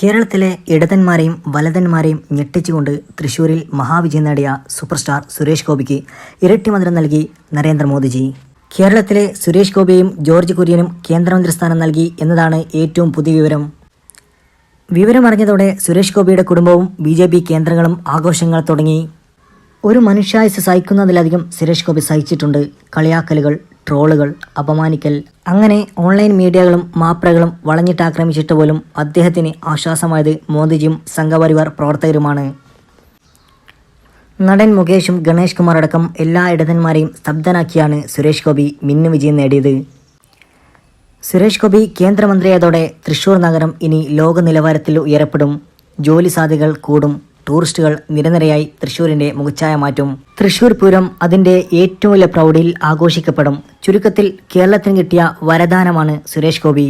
കേരളത്തിലെ ഇടതന്മാരെയും വലതന്മാരെയും ഞെട്ടിച്ചുകൊണ്ട് തൃശൂരിൽ മഹാവിജയം നേടിയ സൂപ്പർ സ്റ്റാർ സുരേഷ് ഗോപിക്ക് ഇരട്ടി മന്ത്രം നൽകി നരേന്ദ്രമോദിജി. കേരളത്തിലെ സുരേഷ് ഗോപിയെയും ജോർജ് കുര്യനും കേന്ദ്രമന്ത്രി സ്ഥാനം നൽകി എന്നതാണ് ഏറ്റവും പുതിയ വിവരം. വിവരമറിഞ്ഞതോടെ സുരേഷ് ഗോപിയുടെ കുടുംബവും ബി ജെ പി കേന്ദ്രങ്ങളും ആഘോഷങ്ങൾ തുടങ്ങി. ഒരു മനുഷ്യായുസ് സഹിക്കുന്നതിലധികം സുരേഷ് ഗോപി സഹിച്ചിട്ടുണ്ട്. കളിയാക്കലുകൾ ട്രോളുകൾ അപമാനിക്കൽ. അങ്ങനെ ഓൺലൈൻ മീഡിയകളും മാപ്രകളും വളഞ്ഞിട്ടാക്രമിച്ചിട്ട് പോലും അദ്ദേഹത്തിന് ആശ്വാസമായത് മോദിജിയും സംഘപരിവാർ പ്രവർത്തകരുമാണ്. നടൻ മുകേഷും ഗണേഷ് കുമാർ അടക്കം എല്ലാ ഇടതന്മാരെയും സ്തബ്ധനാക്കിയാണ് സുരേഷ് ഗോപി മിന്നു വിജയം നേടിയത്. സുരേഷ് ഗോപി കേന്ദ്രമന്ത്രിയായതോടെ തൃശൂർ നഗരം ഇനി ലോക നിലവാരത്തിൽ ഉയരപ്പെടും. ജോലി സാധ്യതകൾ കൂടും. ടൂറിസ്റ്റുകൾ നിരനിരയായി തൃശൂരിന്റെ മുഖച്ഛായ മാറ്റും. തൃശൂർ പൂരം അതിന്റെ ഏറ്റവും വലിയ പ്രൗഢിയിൽ ആഘോഷിക്കപ്പെടും. ചുരുക്കത്തിൽ കേരളത്തിന് കിട്ടിയ വരദാനമാണ് സുരേഷ് ഗോപി.